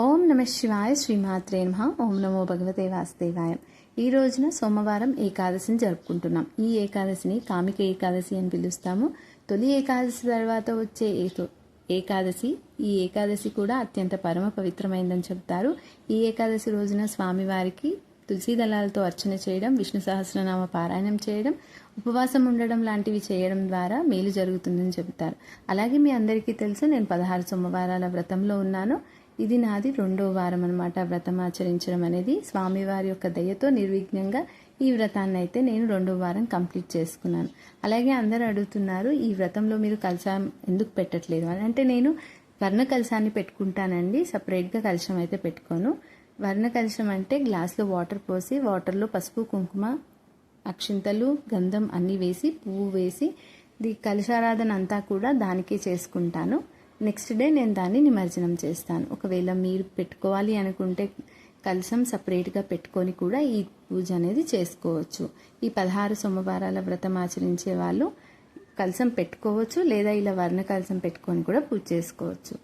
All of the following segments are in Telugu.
ఓం నమ శివాయ శ్రీమాత్రే నమ. ఓం నమో భగవతే వాసుదేవాయ. ఈ రోజున సోమవారం ఏకాదశిని జరుపుకుంటున్నాం. ఈ ఏకాదశిని కామిక ఏకాదశి అని పిలుస్తాము. తొలి ఏకాదశి తర్వాత వచ్చే ఏతో ఏకాదశి ఈ ఏకాదశి కూడా అత్యంత పరమ పవిత్రమైందని చెప్తారు ఈ ఏకాదశి రోజున స్వామివారికి తులసి దళాలతో అర్చన చేయడం విష్ణు సహస్రనామ పారాయణం చేయడం ఉపవాసం ఉండడం లాంటివి చేయడం ద్వారా మేలు జరుగుతుందని చెబుతారు. అలాగే మీ అందరికీ తెలుసు నేను పదహారు సోమవారాల వ్రతంలో ఉన్నాను. ఇది నాది రెండో వారం అనమాట వ్రతం ఆచరించడం అనేది. స్వామివారి యొక్క దయతో నిర్విఘ్నంగా ఈ వ్రతాన్ని అయితే నేను రెండో వారం కంప్లీట్ చేసుకున్నాను. అలాగే అందరూ అడుగుతున్నారు ఈ వ్రతంలో మీరు కలశం ఎందుకు పెట్టట్లేదు అని. అంటే నేను వర్ణ కలశాన్ని పెట్టుకుంటానండి సపరేట్గా కలశం అయితే పెట్టుకోను. వర్ణ కలశం అంటే గ్లాస్లో వాటర్ పోసి వాటర్లో పసుపు కుంకుమ అక్షింతలు గంధం అన్నీ వేసి పువ్వు వేసి ది కలశారాధన అంతా కూడా దానికే చేసుకుంటాను. నెక్స్ట్ డే నేను దాన్ని నిమజ్జనం చేస్తాను. ఒకవేళ మీరు పెట్టుకోవాలి అనుకుంటే కలసం సపరేట్గా పెట్టుకొని కూడా ఈ పూజ అనేది చేసుకోవచ్చు. ఈ పదహారు సోమవారాల వ్రతం ఆచరించే వాళ్ళు కలశం పెట్టుకోవచ్చు లేదా ఇలా వర్ణ కలశం పెట్టుకొని కూడా పూజ చేసుకోవచ్చు.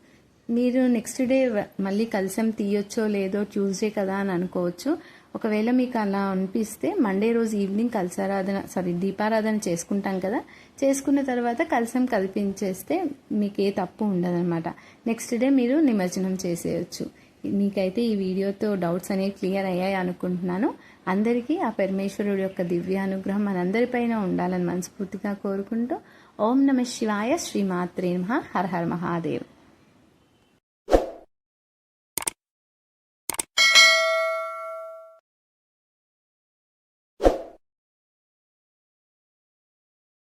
మీరు నెక్స్ట్ డే మళ్ళీ కలిసం తీయొచ్చో లేదో ట్యూస్డే కదా అని అనుకోవచ్చు. ఒకవేళ మీకు అలా అనిపిస్తే మండే రోజు ఈవినింగ్ కలసారాధన సారీ దీపారాధన చేసుకుంటాం కదా. చేసుకున్న తర్వాత కలసం కల్పించేస్తే మీకు ఏ తప్పు ఉండదన్నమాట. నెక్స్ట్ డే మీరు నిమజ్జనం చేసేయచ్చు. మీకైతే ఈ వీడియోతో డౌట్స్ అనేవి క్లియర్ అయ్యాయి అనుకుంటున్నాను. అందరికీ ఆ పరమేశ్వరుడు యొక్క దివ్య అనుగ్రహం మనందరిపైన ఉండాలని మనస్ఫూర్తిగా కోరుకుంటూ ఓం నమ శివాయ శ్రీమాత్రే నమ. హర హర మహాదేవ్.